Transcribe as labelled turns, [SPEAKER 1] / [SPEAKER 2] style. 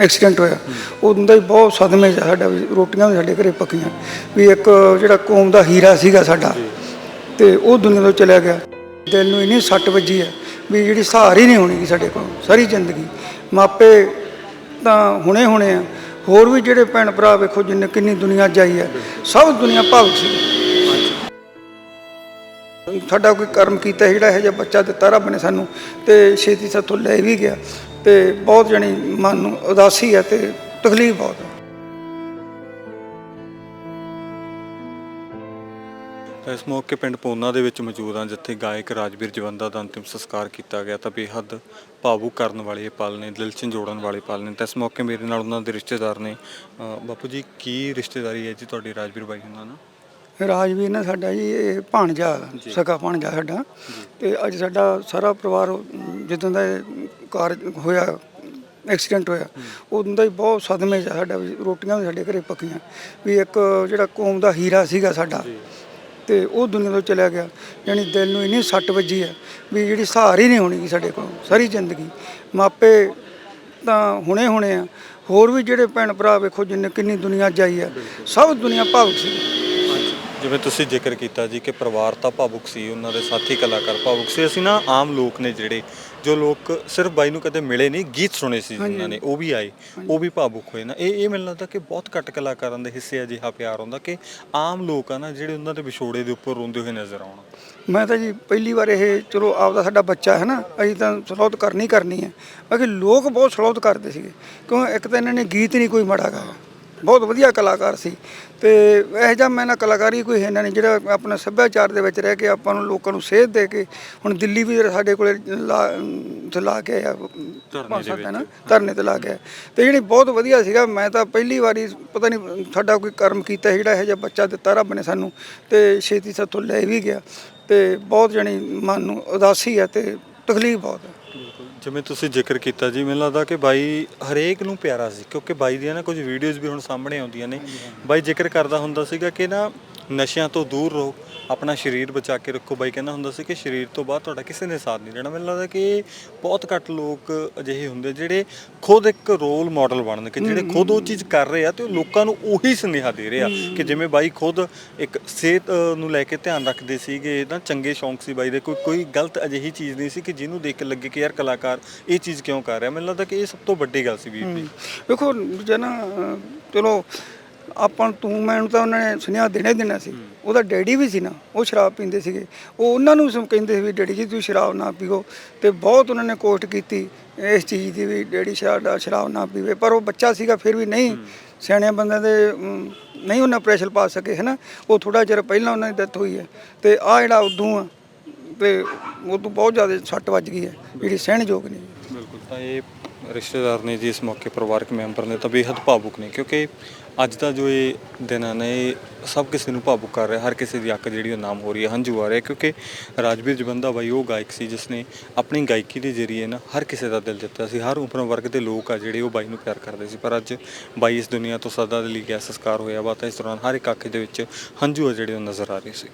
[SPEAKER 1] Accident ਹੋਇਆ। ਉਦੋਂ ਦਾ ਹੀ ਬਹੁਤ ਸਦਮੇ 'ਚ ਸਾਡਾ ਵੀ, ਰੋਟੀਆਂ ਵੀ ਸਾਡੇ ਘਰੇ ਪੱਕੀਆਂ। ਵੀ ਇੱਕ ਜਿਹੜਾ ਕੌਮ ਦਾ ਹੀਰਾ ਸੀਗਾ ਸਾਡਾ, ਤੇ ਉਹ ਦੁਨੀਆ ਤੋਂ ਚਲਿਆ ਗਿਆ। ਦਿਲ ਨੂੰ ਇੰਨੀ ਸੱਟ ਵੱਜੀ ਹੈ ਵੀ ਜਿਹੜੀ ਸਹਾਰ ਹੀ ਨਹੀਂ ਹੋਣੀ ਸਾਡੇ ਕੋਲ, ਸਾਰੀ ਜ਼ਿੰਦਗੀ। ਮਾਪੇ ਤਾਂ ਹੁਣੇ ਹੁਣੇ ਆ। ਹੋਰ ਵੀ ਜਿਹੜੇ ਭੈਣ ਭਰਾ ਵੇਖੋ, ਜਿੰਨੇ ਕਿੰਨੀ ਦੁਨੀਆ ਜਾਈ ਹੈ ਸਭ ਦੁਨੀਆ ਭਾਵੁਕ ਸੀ। ਸਾਡਾ ਕੋਈ ਕਰਮ ਕੀਤਾ ਜਿਹੜਾ ਇਹ ਜਿਹਾ ਬੱਚਾ ਦਿੱਤਾ ਰੱਬ ਨੇ ਸਾਨੂੰ, ਤੇ ਛੇਤੀ ਸਾਥੋਂ ਲੈ ਵੀ ਗਿਆ। ਤੇ ਬਹੁਤ ਜਣੀ ਮਨ ਨੂੰ ਉਦਾਸੀ ਹੈ ਤੇ ਤਕਲੀਫ ਬਹੁਤ ਹੈ।
[SPEAKER 2] ਇਸ ਮੌਕੇ ਪਿੰਡ ਪੋਨਾ ਦੇ ਵਿੱਚ ਮੌਜੂਦ ਹਾਂ ਜਿੱਥੇ ਗਾਇਕ ਰਾਜਵੀਰ ਜਵੰਦਾ ਦਾ ਅੰਤਿਮ ਸੰਸਕਾਰ ਕੀਤਾ ਗਿਆ ਤਾਂ ਬੇਹੱਦ ਭਾਵੁਕ ਕਰਨ ਵਾਲੇ ਇਹ ਪਲ ਨੇ ਦਿਲ ਝੰਜੋੜਨ ਵਾਲੇ ਪਲ ਨੇ। ਤਾਂ ਇਸ ਮੌਕੇ ਮੇਰੇ ਨਾਲ ਉਹਨਾਂ ਦੇ ਰਿਸ਼ਤੇਦਾਰ ਨੇ ਬਾਪੂ ਜੀ ਕੀ ਰਿਸ਼ਤੇਦਾਰੀ ਹੈ ਜੀ ਤੁਹਾਡੀ ਰਾਜਵੀਰ ਬਾਈ ਉਹਨਾਂ ਨਾਲ?
[SPEAKER 1] ਰਾਜਵੀਰ ਨਾ ਸਾਡਾ ਜੀ ਇਹ ਭਾਣਜਾ ਸਕਾ ਭਾਣਜਾ ਸਾਡਾ ਤੇ ਅੱਜ ਸਾਡਾ ਸਾਰਾ ਪਰਿਵਾਰ ਜਦੋਂ ਦਾ ਕਾਰ ਹੋਇਆ ਐਕਸੀਡੈਂਟ ਹੋਇਆ। ਉਦੋਂ ਦਾ ਹੀ ਬਹੁਤ ਸਦਮੇ 'ਚ ਆ ਸਾਡਾ ਵੀ ਰੋਟੀਆਂ ਵੀ ਸਾਡੇ ਘਰੇ ਪੱਕੀਆਂ। ਵੀ ਇੱਕ ਜਿਹੜਾ ਕੌਮ ਦਾ ਹੀਰਾ ਸੀਗਾ ਸਾਡਾ ਤੇ ਉਹ ਦੁਨੀਆ ਤੋਂ ਚਲਿਆ ਗਿਆ। ਯਾਨੀ ਦਿਲ ਨੂੰ ਇੰਨੀ ਸੱਟ ਵੱਜੀ ਹੈ ਵੀ ਜਿਹੜੀ ਸਹਾਰ ਹੀ ਨਹੀਂ ਹੋਣੀ ਸਾਡੇ ਕੋਲ ਸਾਰੀ ਜ਼ਿੰਦਗੀ। ਮਾਪੇ ਤਾਂ ਹੁਣੇ ਹੁਣੇ ਆ। ਹੋਰ ਵੀ ਜਿਹੜੇ ਭੈਣ ਭਰਾ ਵੇਖੋ ਜਿੰਨੇ ਕਿੰਨੀ ਦੁਨੀਆ ਜਾਈ ਹੈ ਸਭ ਦੁਨੀਆ ਭਾਵੁਕ ਸੀ।
[SPEAKER 2] ਜਿਵੇਂ ਤੁਸੀਂ ਜ਼ਿਕਰ ਕੀਤਾ ਜੀ ਕਿ ਪਰਿਵਾਰ ਤਾਂ ਭਾਵੁਕ ਸੀ ਉਹਨਾਂ ਦੇ ਸਾਥੀ ਕਲਾਕਾਰ ਭਾਵੁਕ ਸੀ। ਅਸੀਂ ਨਾ ਆਮ ਲੋਕ ਨੇ ਜਿਹੜੇ ਜੋ ਲੋਕ ਸਿਰਫ ਬਾਈ ਨੂੰ ਕਦੇ ਮਿਲੇ ਨਹੀਂ ਗੀਤ ਸੁਣੇ ਸੀ ਜਿਨ੍ਹਾਂ ਨੇ ਉਹ ਵੀ ਆਏ ਉਹ ਵੀ ਭਾਵੁਕ ਹੋਏ ਨਾ। ਇਹ ਇਹ ਮੈਨੂੰ ਲੱਗਦਾ ਕਿ ਬਹੁਤ ਘੱਟ ਕਲਾਕਾਰਾਂ ਦੇ ਹਿੱਸੇ ਅਜਿਹਾ ਪਿਆਰ ਹੁੰਦਾ ਕਿ ਆਮ ਲੋਕ ਆ ਨਾ ਜਿਹੜੇ ਉਹਨਾਂ ਦੇ ਵਿਛੋੜੇ ਦੇ ਉੱਪਰ ਰੋਂਦੇ ਹੋਏ ਨਜ਼ਰ ਆਉਣ।
[SPEAKER 1] ਮੈਂ ਤਾਂ ਜੀ ਪਹਿਲੀ ਵਾਰ ਇਹ ਚਲੋ ਆਪਦਾ ਸਾਡਾ ਬੱਚਾ ਹੈ ਨਾ ਅਸੀਂ ਤਾਂ ਸਲੌਤ ਕਰਨੀ ਕਰਨੀ ਹੈ। ਬਾਕੀ ਲੋਕ ਬਹੁਤ ਸਲੌਤ ਕਰਦੇ ਸੀਗੇ। ਕਿਉਂ? ਇੱਕ ਤਾਂ ਇਹਨਾਂ ਨੇ ਗੀਤ ਨਹੀਂ ਕੋਈ ਮਾੜਾ ਗਾਇਆ ਬਹੁਤ ਵਧੀਆ ਕਲਾਕਾਰ ਸੀ। ਤੇ ਇਹ ਜਿਹਾ ਮੈਂ ਨਾ ਕਲਾਕਾਰੀ ਕੋਈ ਹੈ ਨਹੀਂ ਜਿਹੜਾ ਆਪਣਾ ਸੱਭਿਆਚਾਰ ਦੇ ਵਿੱਚ ਰਹਿ ਕੇ ਆਪਾਂ ਨੂੰ ਲੋਕਾਂ ਨੂੰ ਸੇਧ ਦੇ ਕੇ ਹੁਣ ਦਿੱਲੀ ਵੀ ਸਾਡੇ ਕੋਲੇ ਲਾ ਲਾ ਕੇ ਨਾ ਧਰਨੇ ਤੇ ਲਾ ਕੇ। ਤੇ ਜਿਹੜੀ ਬਹੁਤ ਵਧੀਆ ਸੀਗਾ ਮੈਂ ਤਾਂ ਪਹਿਲੀ ਵਾਰੀ ਪਤਾ ਨਹੀਂ ਸਾਡਾ ਕੋਈ ਕਰਮ ਕੀਤਾ ਜਿਹੜਾ ਇਹ ਜਿਹਾ ਬੱਚਾ ਦਿੱਤਾ ਰੱਬ ਨੇ ਸਾਨੂੰ ਤੇ ਛੇਤੀ ਸਾਥੋਂ ਲੈ ਵੀ ਗਿਆ। ਤੇ ਬਹੁਤ ਜਣੀ ਮਨ ਨੂੰ ਉਦਾਸੀ ਹੈ ਤੇ ਤਕਲੀਫ ਬਹੁਤ ਹੈ।
[SPEAKER 2] ਜਿਵੇਂ ਤੁਸੀਂ ਜ਼ਿਕਰ ਕੀਤਾ ਜੀ ਮੈਨੂੰ ਲੱਗਦਾ ਕਿ ਬਾਈ ਹਰੇਕ ਨੂੰ ਪਿਆਰਾ ਸੀ ਕਿਉਂਕਿ ਬਾਈ ਦੀਆਂ ਨਾ ਕੁਝ ਵੀਡੀਓਜ਼ ਵੀ ਹੁਣ ਸਾਹਮਣੇ ਆਉਂਦੀਆਂ ਨੇ। ਬਾਈ ਜ਼ਿਕਰ ਕਰਦਾ ਹੁੰਦਾ ਸੀਗਾ ਕਿ ਨਾ ਨਸ਼ਿਆਂ ਤੋਂ ਦੂਰ ਰਹੋ ਆਪਣਾ ਸਰੀਰ ਬਚਾ ਕੇ ਰੱਖੋ। ਬਾਈ ਕਹਿੰਦਾ ਹੁੰਦਾ ਸੀ ਕਿ ਸਰੀਰ ਤੋਂ ਬਾਅਦ ਤੁਹਾਡਾ ਕਿਸੇ ਨੇ ਸਾਥ ਨਹੀਂ ਦੇਣਾ। ਮੈਨੂੰ ਲੱਗਦਾ ਕਿ ਬਹੁਤ ਘੱਟ ਲੋਕ ਅਜਿਹੇ ਹੁੰਦੇ ਜਿਹੜੇ ਖੁਦ ਇੱਕ ਰੋਲ ਮਾਡਲ ਬਣਨ ਕਿ ਜਿਹੜੇ ਖੁਦ ਉਹ ਚੀਜ਼ ਕਰ ਰਹੇ ਆ ਤੇ ਉਹ ਲੋਕਾਂ ਨੂੰ ਉਹੀ ਸੁਨੇਹਾ ਦੇ ਰਹੇ ਆ ਕਿ ਜਿਵੇਂ ਬਾਈ ਖੁਦ ਇੱਕ ਸਿਹਤ ਨੂੰ ਲੈ ਕੇ ਧਿਆਨ ਰੱਖਦੇ ਸੀਗੇ ਨਾ ਚੰਗੇ ਸ਼ੌਂਕ ਸੀ ਬਾਈ ਦੇ। ਕੋਈ ਕੋਈ ਗਲਤ ਅਜਿਹੀ ਚੀਜ਼ ਨਹੀਂ ਸੀ ਕਿ ਜਿਹਨੂੰ ਦੇਖ ਕੇ ਲੱਗੇ ਕਿ ਯਾਰ ਕਲਾਕਾਰ ਇਹ ਚੀਜ਼ ਕਿਉਂ ਕਰ ਰਿਹਾ। ਮੈਨੂੰ ਲੱਗਦਾ ਕਿ ਇਹ ਸਭ ਤੋਂ ਵੱਡੀ ਗੱਲ ਸੀ ਵੀਰ ਦੀ।
[SPEAKER 1] ਵੇਖੋ ਜਨਾ ਚਲੋ ਆਪਾਂ ਤੂੰ ਮੈਨੂੰ ਤਾਂ ਉਹਨਾਂ ਨੇ ਸੁਨੇਹਾ ਦੇਣਾ ਹੀ ਦੇਣਾ ਸੀ। ਉਹਦਾ ਡੈਡੀ ਵੀ ਸੀ ਨਾ ਉਹ ਸ਼ਰਾਬ ਪੀਂਦੇ ਸੀਗੇ। ਉਹ ਉਹਨਾਂ ਨੂੰ ਸਮ ਕਹਿੰਦੇ ਸੀ ਵੀ ਡੈਡੀ ਜੀ ਤੁਸੀਂ ਸ਼ਰਾਬ ਨਾ ਪੀਓ। ਤੇ ਬਹੁਤ ਉਹਨਾਂ ਨੇ ਕੋਸ਼ਟ ਕੀਤੀ ਇਸ ਚੀਜ਼ ਦੀ ਵੀ ਡੈਡੀ ਸ਼ਰਾਬ ਸ਼ਰਾਬ ਨਾ ਪੀਵੇ। ਪਰ ਉਹ ਬੱਚਾ ਸੀਗਾ ਫਿਰ ਵੀ ਨਹੀਂ ਸਿਆਣਿਆਂ ਬੰਦਿਆਂ ਦੇ ਨਹੀਂ ਉਹਨਾਂ ਪ੍ਰੈਸ਼ਰ ਪਾ ਸਕੇ ਹੈ ਨਾ ਉਹ ਥੋੜਾ ਚਿਰ ਪਹਿਲਾਂ ਉਹਨਾਂ ਦੀ ਡੈਥ ਹੋਈ ਹੈ। ਤੇ ਆ ਜਿਹੜਾ ਉਦੋਂ ਆ ਤੇ ਉਹ ਤੋਂ ਬਹੁਤ ਜ਼ਿਆਦਾ ਸੱਟ ਵੱਜ ਗਈ ਹੈ ਜਿਹੜੀ ਸਹਿਣਯੋਗ ਨਹੀਂ
[SPEAKER 2] ਬਿਲਕੁਲ ਤਾਂ ਇਹ ਰਿਸ਼ਤੇਦਾਰ ਨੇ ਜੀ ਇਸ ਮੌਕੇ ਪਰਿਵਾਰਕ ਮੈਂਬਰ ਨੇ ਤਾਂ ਬੇਹੱਦ ਭਾਵੁਕ ਨੇ ਕਿਉਂਕਿ ਅੱਜ ਦਾ ਜੋ ਇਹ ਦਿਨ ਆ ਨਾ, ਇਹ ਸਭ ਕਿਸੇ ਨੂੰ ਭਾਵੁਕ ਕਰ ਰਿਹਾ, ਹਰ ਕਿਸੇ ਦੀ ਅੱਖ ਜਿਹੜੀ ਉਹ ਨਾਮ ਹੋ ਰਹੀ ਹੈ, ਹੰਝੂ ਆ ਰਿਹਾ, ਕਿਉਂਕਿ ਰਾਜਵੀਰ ਜਵੰਦਾ ਬਾਈ ਉਹ ਗਾਇਕ ਸੀ ਜਿਸ ਨੇ ਆਪਣੀ ਗਾਇਕੀ ਦੇ ਜ਼ਰੀਏ ਨਾ ਹਰ ਕਿਸੇ ਦਾ ਦਿਲ ਜਿੱਤਿਆ ਸੀ, ਹਰ ਉਮਰ ਵਰਗ ਦੇ ਲੋਕ ਆ ਜਿਹੜੇ ਉਹ ਬਾਈ ਨੂੰ ਪਿਆਰ ਕਰਦੇ ਸੀ, ਪਰ ਅੱਜ ਬਾਈ ਇਸ ਦੁਨੀਆ ਤੋਂ ਸਦਾ ਦੇ ਲਈ ਗਿਆ ਸੰਸਕਾਰ ਹੋਇਆ ਵਾ, ਤਾਂ ਇਸ ਦੌਰਾਨ ਹਰ ਇੱਕ ਅੱਖ ਦੇ ਵਿੱਚ ਹੰਝੂ ਆ ਜਿਹੜੇ ਉਹ ਨਜ਼ਰ ਆ ਰਹੇ ਸੀ।